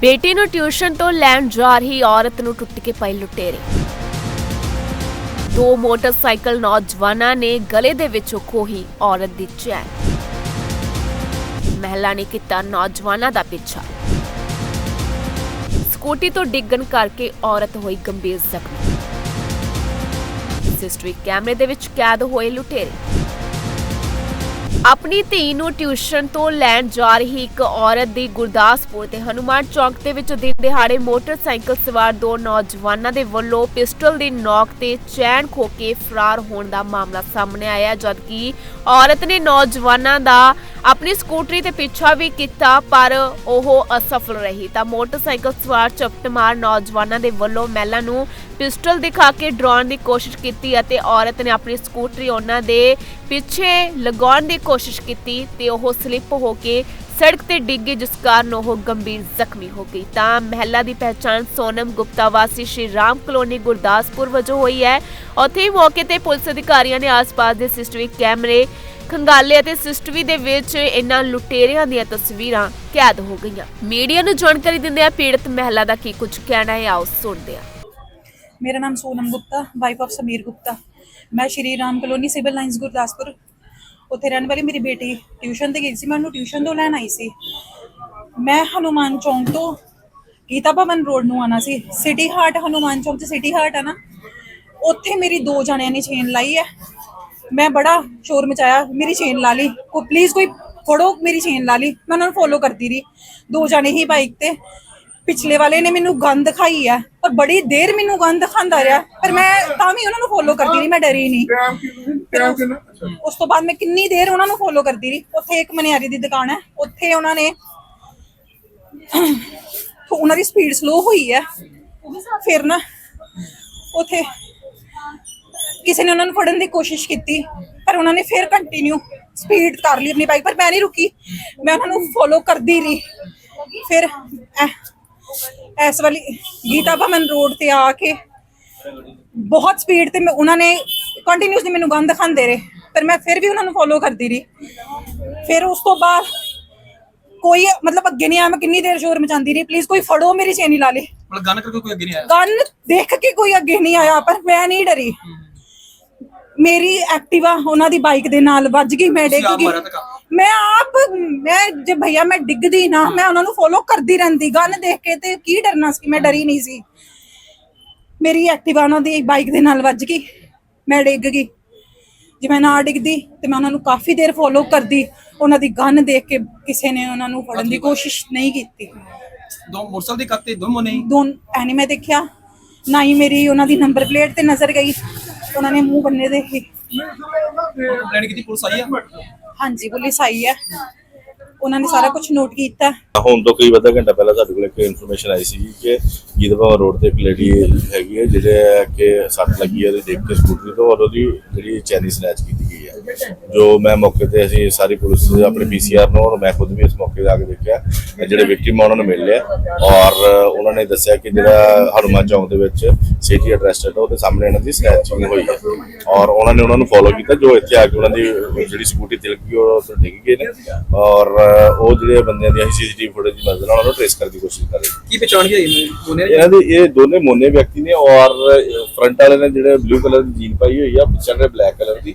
ਬੇਟੀ ਨੂੰ ਟਿਊਸ਼ਨ ਤੋਂ ਲੈਣ ਜਾ ਰਹੀ ਔਰਤ ਨੂੰ ਟੁੱਟ ਕੇ ਪਈ ਲੁਟੇਰੇ। ਦੋ ਮੋਟਰਸਾਈਕਲ ਨੌਜਵਾਨਾਂ ਨੇ ਗਲੇ ਦੇ ਵਿੱਚੋਂ ਖੋਹੀ ਔਰਤ ਦੀ ਚੈਨ। ਮਹਿਲਾ ਨੇ ਕੀਤਾ ਨੌਜਵਾਨਾਂ ਦਾ ਪਿੱਛਾ। ਸਕੂਟੀ ਤੋਂ ਡਿੱਗਣ ਕਰਕੇ ਔਰਤ ਹੋਈ ਗੰਭੀਰ ਜ਼ਖਮੀ। ਸੀਸੀਟੀਵੀ ਕੈਮਰੇ ਦੇ ਵਿੱਚ ਕੈਦ ਹੋਏ ਲੁਟੇਰੇ। ਆਪਣੀ ਧੀ ਨੂੰ ਟਿਊਸ਼ਨ ਤੋਂ ਲੈਣ ਜਾ ਰਹੀ ਇੱਕ ਔਰਤ ਦੀ ਗੁਰਦਾਸਪੁਰ ਤੇ ਹਨੂਮਾਨ ਚੌਕ ਦੇ ਵਿੱਚ ਦਿਨ ਦਿਹਾੜੇ ਮੋਟਰਸਾਈਕਲ ਸਵਾਰ ਦੋ ਨੌਜਵਾਨਾਂ ਦੇ ਵੱਲੋਂ ਪਿਸਟਲ ਦੀ ਨੋਕ ਤੇ ਚੈਨ ਖੋ ਕੇ ਫਰਾਰ ਹੋਣ ਦਾ ਮਾਮਲਾ ਸਾਹਮਣੇ ਆਇਆ ਜਦਕਿ ਔਰਤ ਨੇ ਨੌਜਵਾਨਾਂ ਦਾ ਆਪਣੀ ਸਕੂਟਰੀ ਤੇ ਪਿੱਛਾ ਵੀ ਕੀਤਾ, ਪਰ ਉਹ ਅਸਫਲ ਰਹੀ। ਤਾਂ ਮੋਟਰਸਾਈਕਲ ਸਵਾਰ ਚਪਟਮਾਰ ਨੌਜਵਾਨਾਂ ਦੇ ਵੱਲੋਂ ਮਹਿਲਾ ਨੂੰ ਪਿਸਟਲ ਦਿਖਾ ਕੇ ਡਰਾਉਣ ਦੀ ਕੋਸ਼ਿਸ਼ ਕੀਤੀ ਅਤੇ ਔਰਤ ਨੇ ਆਪਣੀ ਸਕੂਟਰੀ ਉਹਨਾਂ ਦੇ ਪਿੱਛੇ ਲਗਾਉਣ ਦੀ ਕੋਸ਼ਿਸ਼ ਕੀਤੀ ਤੇ ਉਹ ਸਲਿੱਪ ਹੋ ਕੇ ਸੜਕ ਤੇ ਡਿੱਗ ਗਈ, ਜਿਸ ਕਾਰਨ ਉਹ ਗੰਭੀਰ ਜ਼ਖਮੀ ਹੋ ਗਈ। ਤਾਂ ਮਹਿਲਾ ਦੀ ਪਹਿਚਾਣ ਸੋਨਮ ਗੁਪਤਾ ਵਾਸੀ ਸ਼੍ਰੀ ਰਾਮ ਕਲੋਨੀ ਗੁਰਦਾਸਪੁਰ ਵਜੋਂ ਹੋਈ ਹੈ। ਉੱਥੇ ਹੀ ਮੌਕੇ ਤੇ ਪੁਲਿਸ ਅਧਿਕਾਰੀਆਂ ਨੇ ਆਸ-ਪਾਸ ਦੇ ਸੀਸੀਟੀਵੀ ਕੈਮਰੇ ਖੰਗਾਲੇ ਅਤੇ ਸਿਸਟਵੀ ਦੇ ਵਿੱਚ ਇਹਨਾਂ ਲੁਟੇਰਿਆਂ ਦੀਆਂ ਤਸਵੀਰਾਂ ਕੈਦ ਹੋ ਗਈਆਂ। ਮੀਡੀਆ ਨੂੰ ਜਾਣਕਾਰੀ ਦਿੰਦਿਆਂ ਪੀੜਤ ਮਹਿਲਾ ਦਾ ਕੀ ਕੁਝ ਕਹਿਣਾ ਹੈ, ਆਓ ਸੁਣਦੇ ਹਾਂ। ਮੇਰਾ ਨਾਮ ਸੋਨਮ ਗੁਪਤਾ ਵਾਈਫ ਆਫ ਸਮੀਰ ਗੁਪਤਾ। ਮੈਂ Shri Ram colony civil lines Gurdaspur. ਉੱਥੇ ਰਹਿਣ ਵਾਲੀ ਮੇਰੀ ਬੇਟੀ ਟਿਊਸ਼ਨ ਤੇ ਗਈ ਸੀ, ਮੈਂ ਉਹਨੂੰ ਟਿਊਸ਼ਨ ਤੋਂ ਲੈਣ ਆਈ ਸੀ। ਮੈਂ ਹਨੂਮਾਨ ਚੌਂਕ ਤੋਂ ਗੀਤਾ ਭਵਨ ਰੋਡ ਨੂੰ ਆਣਾ ਸੀ। ਸਿਟੀ ਹਾਰਟ ਹਨੂਮਾਨ ਚੌਂਕ 'ਚ ਸਿਟੀ ਹਾਰਟ ਆ ਨਾ। ਉੱਥੇ ਮੇਰੀ ਦੋ ਜਣਿਆਂ ਨੇ ਚੇਨ ਲਾਈ ਹੈ। ਮੈਂ ਬੜਾ ਸ਼ੋਰ ਮਚਾਇਆ ਮੇਰੀ ਚੇਨ ਲਾ ਲਈ। ਕੋ ਪਲੀਜ਼ ਕੋਈ ਫੜੋ ਮੇਰੀ ਚੇਨ ਲਾ ਲਈ। ਮੈਂ ਉਹਨਾਂ ਨੂੰ ਫੋਲੋ ਕਰਦੀ ਰਹੀ। ਦੋ ਜਣੇ ਹੀ ਬਾਈਕ ਤੇ। ਪਿਛਲੇ ਵਾਲੇ ਨੇ ਮੈਨੂੰ ਗੰਦ ਦਿਖਾਈ ਹੈ ਪਰ ਬੜੀ ਦੇਰ ਮੈਨੂੰ ਗੰਦ ਦਿਖਾਉਂਦਾ ਰਿਹਾ। ਪਰ ਮੈਂ ਤਾਂ ਵੀ ਉਹਨਾਂ ਨੂੰ ਫੋਲੋ ਕਰਦੀ ਰਹੀ ਮੈਂ ਡਰੀ ਨਹੀਂ। ਉਸ ਤੋਂ ਬਾਅਦ ਮੈਂ ਕਿੰਨੀ ਦੇਰ ਉਹਨਾਂ ਨੂੰ ਫੋਲੋ ਕਰਦੀ ਰਹੀ। ਉੱਥੇ ਇੱਕ ਮਨਿਆਰੀ ਦੀ ਦੁਕਾਨ ਹੈ। ਉੱਥੇ ਉਹਨਾਂ ਨੇ ਉਹਨਾਂ ਦੀ ਸਪੀਡ ਸਲੋ ਹੋਈ ਹੈ। ਫਿਰ ਨਾ ਉੱਥੇ ਕਿਸੇ ਨੇ ਉਹਨਾਂ ਨੂੰ ਫੜਨ ਦੀ ਕੋਸ਼ਿਸ਼ ਕੀਤੀ ਪਰ ਉਹਨਾਂ ਨੇ ਫਿਰ ਕੰਟੀਨਿਊ ਸਪੀਡ ਕਰ ਲਈ ਆਪਣੀ ਬਾਈਕ ਪਰ ਮੈਂ ਨਹੀਂ ਰੁਕੀ। ਮੈਂ ਉਹਨਾਂ ਨੂੰ ਫੋਲੋ ਕਰਦੀ ਰਹੀ। ਫਿਰ ਐ- ਇਸ ਵਾਲੀ ਗੀਤਾ ਭਵਨ ਰੋਡ ਤੇ ਆ ਕੇ ਬਹੁਤ ਸਪੀਡ ਤੇ ਮੈਂ ਉਹਨਾਂ ਨੇ ਕੰਟੀਨਿਊਸਲੀ ਮੈਨੂੰ ਗੰਦ ਦਿਖਾਉਂਦੇ ਰਹੇ ਪਰ ਮੈਂ ਫਿਰ ਵੀ ਉਹਨਾਂ ਨੂੰ ਫੋਲੋ ਕਰਦੀ ਰਹੀ। ਫਿਰ ਉਸ ਤੋਂ ਬਾਅਦ ਕੋਈ ਮਤਲਬ ਅੱਗੇ ਨਹੀਂ ਆਇਆ ਮੈਂ ਕਿੰਨੀ ਦੇਰ ਸ਼ੋਰ ਮਚਾਉਂਦੀ ਰਹੀ ਪਲੀਜ਼ ਕੋਈ ਫੜੋ ਮੇਰੀ ਚੇਨੀ ਲਾ ਲੇ। ਮਤਲਬ ਗਨ ਕਰਕੇ ਕੋਈ ਅੱਗੇ ਨਹੀਂ ਆਇਆ? ਗਨ ਦੇਖ ਕੇ ਕੋਈ ਅੱਗੇ ਨਹੀਂ ਆਇਆ ਪਰ ਮੈਂ ਨਹੀਂ ਡਰੀ। ਮੇਰੀ ਐਕਟਿਵਾ ਉਹਨਾਂ ਦੀ ਬਾਈਕ ਦੇ ਨਾਲ ਵੱਜ ਗਈ ਮੈਂ ਡਿੱਗ ਗਈ? ਮੈਂ ਆਪ ਮੈਂ ਜੇ ਭਈਆ ਮੈਂ ਡਿੱਗਦੀ ਨਾ ਮੈਂ ਉਹਨਾਂ ਨੂੰ ਫੋਲੋ ਕਰਦੀ ਰਹਿੰਦੀ ਗਨ ਦੇਖ ਕੇ ਤੇ ਕੀ ਡਰਨਾ ਸੀ ਮੈਂ ਡਰੀ ਨਹੀਂ ਸੀ। ਮੇਰੀ ਐਕਟਿਵਾ ਉਹਨਾਂ ਦੀ ਬਾਈਕ ਦੇ ਨਾਲ ਵੱਜ ਗਈ ਮੈਂ ਡਿੱਗ ਗਈ। ਜੇ ਮੈਂ ਨਾ ਡਿੱਗਦੀ ਤੇ ਮੈਂ ਉਹਨਾਂ ਨੂੰ ਕਾਫੀ ਦੇਰ ਫੋਲੋ ਕਰਦੀ ਉਹਨਾਂ ਦੀ ਗਨ ਦੇਖ ਕੇ ਕਿਸੇ ਨੇ ਉਹਨਾਂ ਨੂੰ ਫੜਨ ਦੀ ਕੋਸ਼ਿਸ਼ ਨਹੀਂ ਕੀਤੀ। ਦੋ ਮੋਟਰਸਾਈਕਲ ਦੇ ਕੱਤੇ ਦੋ ਮੋਨੇ ਦੋਨ ਐਨੀ ਮੈਂ ਦੇਖਿਆ ਨਾ ਹੀ ਮੇਰੀ ਉਹਨਾਂ ਦੀ ਨੰਬਰ ਪਲੇਟ ਤੇ ਨਜ਼ਰ ਗਈ ਉਹਨਾਂ ਨੇ ਮੂੰਹ ਬੰਨੇ ਦੇ ਹੀ। ਕੰਪਲੇਂਟ ਕੀਤੀ ਪੁਲਿਸ ਆਈ ਆ? ਹਾਂਜੀ ਪੁਲਿਸ ਆਈ ਹੈ ਉਹਨਾਂ ਨੇ ਸਾਰਾ ਕੁਝ ਨੋਟ ਕੀਤਾ। ਹੁਣ ਤੋਂ ਕਈ ਅੱਧਾ ਘੰਟਾ ਪਹਿਲਾਂ ਸਾਡੇ ਕੋਲ ਇੱਕ ਇਨਫੋਰਮੇਸ਼ਨ ਆਈ ਸੀ ਕਿ ਗੀਤਭਵਨ ਰੋਡ ਤੇ ਇੱਕ ਲੇਡੀ ਹੈਗੀ ਹੈ ਜਿਹੜੇ ਕਿ ਸੱਟ ਲੱਗੀ ਹੈ ਤੇ ਦੇਖ ਕੇ ਸਕੂਟਰੀ ਤੋਂ ਔਰ ਉਹਦੀ ਜਿਹੜੀ ਚੈਨੀ ਸਨੈਚ ਕੀਤੀ ਜੋ ਮੈਂ ਮੌਕੇ ਤੇ ਅਸੀਂ ਸਾਰੀ ਪੁਲਿਸ ਆਪਣੇ ਪੀਸੀਆਰ ਨੂੰ ਔਰ ਮੈਂ ਖੁਦ ਵੀ ਇਸ ਮੌਕੇ ਆ ਕੇ ਦੇਖਿਆ। ਜਿਹੜੇ ਵਿਕਟਿਮ ਉਹਨਾਂ ਨੂੰ ਮਿਲ ਲਿਆ। ਔਰ ਉਹਨਾਂ ਨੇ ਦੱਸਿਆ ਕਿ ਜਿਹੜਾ ਹਨੂੰਮਾਨ ਚੌਂਕ ਦੇ ਵਿੱਚ ਸਿਟੀ ਐਡਰੈਸ ਹੈ ਉਹਦੇ ਸਾਹਮਣੇ ਇਹਨਾਂ ਦੀ ਸਨੈਚਿੰਗ ਹੋਈ ਹੈ। ਔਰ ਉਹਨਾਂ ਨੇ ਉਹਨਾਂ ਨੂੰ ਫੋਲੋ ਕੀਤਾ ਜੋ ਇੱਥੇ ਆ ਕੇ ਉਹਨਾਂ ਦੀ ਜਿਹੜੀ ਸਕੂਟੀ ਤਿਲਕ ਗਈ ਉਹ ਡਿੱਗ ਗਏ ਨੇ। ਔਰ ਉਹ ਜਿਹੜੇ ਬੰਦਿਆਂ ਦੀ ਸੀਸੀਟੀਵੀ ਫੁਟੇਜ ਦੀ ਮਦਦ ਨਾਲ ਉਹਨਾਂ ਨੂੰ ਟ੍ਰੇਸ ਕਰਨ ਦੀ ਕੋਸ਼ਿਸ਼ ਕਰ ਰਹੇ ਕੀ ਪਛਾਣ ਗਿਆ ਇਹਨਾਂ ਦੇ ਇਹ ਦੋਨੇ ਮੋਨੇ ਵਿਅਕਤੀ ਨੇ ਔਰ ਫਰੰਟ ਵਾਲੇ ਨੇ ਜਿਹੜੇ ਬਲੂ ਕਲਰ ਦੀ ਜੀਨ ਪਾਈ ਹੋਈ ਆ ਪਿੱਛੇ ਨੇ ਬਲੈਕ ਕਲਰ ਦੀ।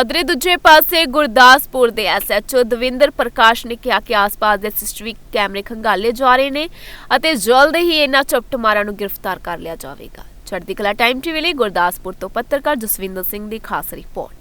ਉਧਰੇ ਦੂਜੇ ਪਾਸੇ ਗੁਰਦਾਸਪੁਰ ਦੇ ਐਸਐਚਓ ਦਵਿੰਦਰ ਪ੍ਰਕਾਸ਼ ਨੇ ਕਿਹਾ ਕਿ ਆਸ-ਪਾਸ ਦੇ ਸੀਸੀਟੀਵੀ ਕੈਮਰੇ ਖੰਗਾਲੇ ਜਾ ਰਹੇ ਨੇ ਅਤੇ ਜਲਦ ਹੀ ਇਹਨਾਂ ਚਪਟਮਾਰਾਂ ਨੂੰ ਗ੍ਰਿਫਤਾਰ ਕਰ ਲਿਆ ਜਾਵੇਗਾ। ਚੜ੍ਹਦੀ ਕਲਾ ਟਾਈਮ ਟੀਵੀ ਲਈ ਗੁਰਦਾਸਪੁਰ ਤੋਂ ਪੱਤਰਕਾਰ ਜਸਵਿੰਦਰ ਸਿੰਘ ਦੀ ਖਾਸ ਰਿਪੋਰਟ।